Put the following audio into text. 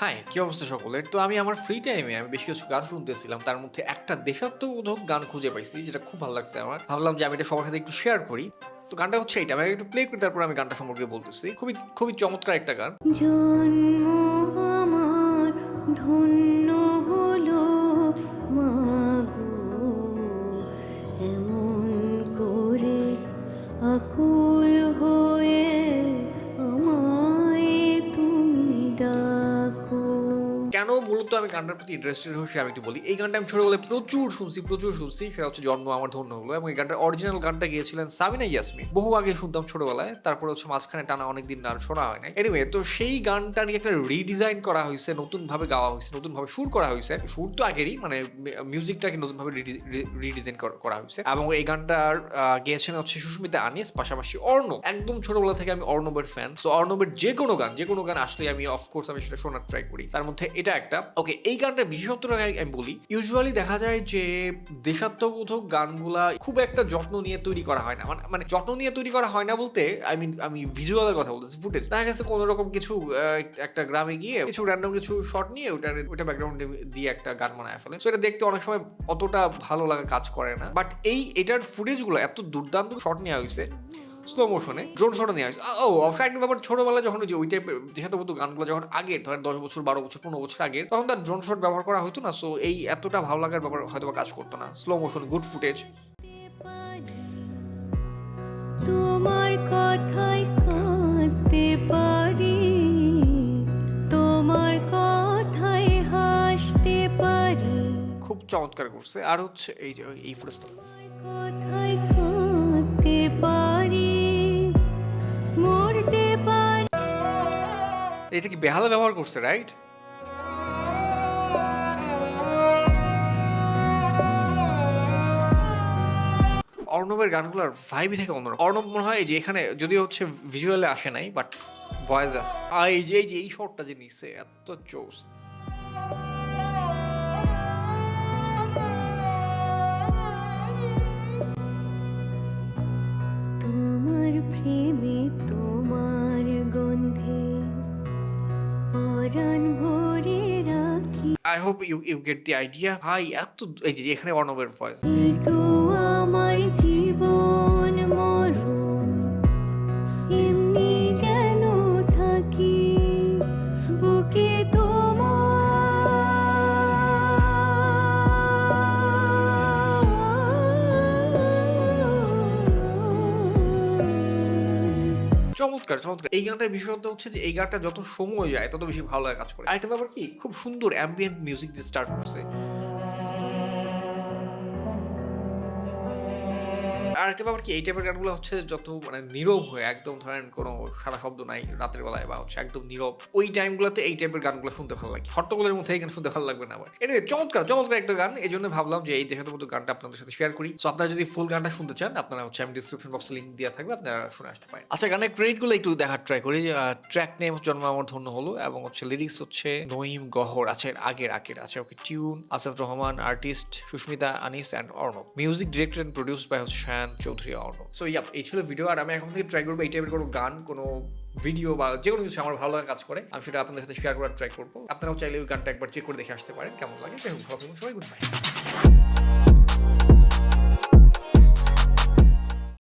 High, কি অবস্থা সকলের? তো আমি আমার ফ্রি টাইমে আমি বেশ কিছু গান শুনতেছিলাম। তার মধ্যে একটা দেশাত্মবোধক গান খুঁজে পাইছি, যেটা খুব ভালো লাগছে আমার। ভাবলাম যে আমি এটা সবার সাথে একটু শেয়ার করি। তো গানটা হচ্ছে এটা আমি একটু প্লে করি, তারপর আমি গানটা সম্পর্কে বলতেছি। খুবই খুবই চমৎকার একটা গান। কেন মূলত আমি গানটার প্রতি ইন্টারেস্টেড হয়েছি আমি একটু বলি। এই গানটা আমি ছোটবেলায় প্রচুর শুনছি প্রচুর শুনছি। সেটা হচ্ছে জন্ম, আমার ধন্য হলো এবং এই গানটার অরিজিনাল গানটা গিয়েছিলেন সাবিনা ইয়াসমিন। বহু আগে শুনতাম ছোটবেলায়, তারপরে হচ্ছে মাঝখানে টানা অনেকদিন আর শোনা হয় না এনিওয়ে তো সেই গানটা নিয়ে একটা রিডিজাইন করা হয়েছে নতুন ভাবে গাওয়া হয়েছে নতুন ভাবে সুর করা হয়েছে। সুর তো আগেরই মানে মিউজিকটাকে নতুন ভাবে রিডিজাইন করা হয়েছে। এবং এই গানটার গেয়েছেন হচ্ছে সুস্মিতা আনিস, পাশাপাশি অর্ণব। একদম ছোটবেলা থেকে আমি অর্ণবের ফ্যান সো অর্ণবের যে কোনো গান যে কোনো গান আসলে আমি অফকোর্স আমি সেটা শোনার ট্রাই করি। তার মধ্যে এটা একটা। ওকে এই গানটা বিশেষত্বটা আমি বলি ইউজুয়ালি দেখা যায় যে দেশাত্মবোধক গানগুলা খুব একটা যত্ন নিয়ে তৈরি করা হয় না। মানে মানে যত্ন নিয়ে তৈরি করা হয় না বলতে আই মিন আমি ভিজুয়ালের কথা বলতেছি ফুটেজ দেখা গেছে কোনো রকম কিছু একটা গ্রামে গিয়ে কিছু র্যান্ডম কিছু শট নিয়ে ওটা ওটা ব্যাকগ্রাউন্ডে দিয়ে একটা গান বানায় ফেলে। সো এটা দেখতে অনেক সময় অতটা ভালো লাগা কাজ করে না। বাট এই, এটার ফুটেজগুলো এত দুর্দান্ত শট নেওয়া হয়েছে স্লো মোশনে ড্রোন শটে নেওয়া হয়েছে ও একটা ব্যাপার ছোটবেলা যখন ওই যে ওই টাইপের দেশাত্মবোধক গানগুলো যখন আগে ধরেন দশ বছর বারো বছর পনেরো বছর আগে তখন তার ড্রোন শট ব্যবহার করা হতো না সো এই এতটা ভালো লাগার ব্যাপার হয়তো বা কাজ করতো না। স্লো মোশন গুড ফুটেজ তোমার কথায় কাঁদতে পারি তোমার কথায় হাসতে পারি। খুব চমৎকার করছে। আর হচ্ছে এই যে এই ফুটেজটা কথায় এটা কি বেহালা ব্যবহার করছে রাইট অর্ণবের গানগুলোর ভাইবই থেকে অন্যরকম। অর্ণব মনে হয় যে এখানে যদি হচ্ছে ভিজুয়ালে আসে নাই বাট ভয়েস আছে। এই যে এই যে, এই শটটা যে নিচ্ছে এত চোস I hope you you get the idea ভাই এত এই যে এখানে অর্ণবের ভয়েস চমৎকার চমৎকার। এই গানটার বিশেষত্ব হচ্ছে যে, এই গানটা যত সময় যায়, তত বেশি ভালো লাগে কাজ করে। আরেকটা ব্যাপার কি, খুব সুন্দর অ্যাম্বিয়েন্ট মিউজিক দিয়ে স্টার্ট করছে। আর একটা ব্যাপার কি, এই টাইপের গানগুলো হচ্ছে যত মানে নীরব হয়ে, একদম ধরেন কোনো সারা শব্দ নাই রাতের বেলায় বা হচ্ছে একদম নীরব, ওই টাইমগুলোতে এই টাইপের গানগুলো শুনতে ভালো লাগে। হট্টগোলের মধ্যে এই গান শুনতে ভালো লাগবে না আবার এনিওয়ে চমৎকার চমৎকার একটা গান। এই জন্য ভাবলাম যে এই দেখাতে মতো গানটা আপনাদের সাথে শেয়ার করি। সো আপনারা যদি ফুল গানটা শুনতে চান, আপনারা হচ্ছে আমি ডিসক্রিপশন বক্সে লিঙ্ক দেওয়া থাকবে, আপনারা শুনে আসতে পারেন। আচ্ছা গানের ক্রেডিটগুলো একটু দেখার ট্রাই করি। ট্র্যাক নেম জন্ম আমার ধন্য হলো এবং হচ্ছে লিরিক্স হচ্ছে নঈম গহর আছে আগের আগের আছে। Okay tune Asad Rahman artist Susmita Anis and Arnob. Music director and produce by হচ্ছে শায়ান চৌধুরী অর্ণব সো ইয়াপ এই ছিল ভিডিও আর আমি এখন থেকে ট্রাই করব এই টাইপের কোনো গান, কোনো ভিডিও বা যে কোনো কিছু আমার ভালো লাগা কাজ করে, আমি সেটা আপনাদের সাথে শেয়ার করার ট্রাই করব। আপনারাও চাইলে ওই গানটা একবার চেক করে দেখে আসতে পারেন, কেমন লাগে? সবাই গুড বাই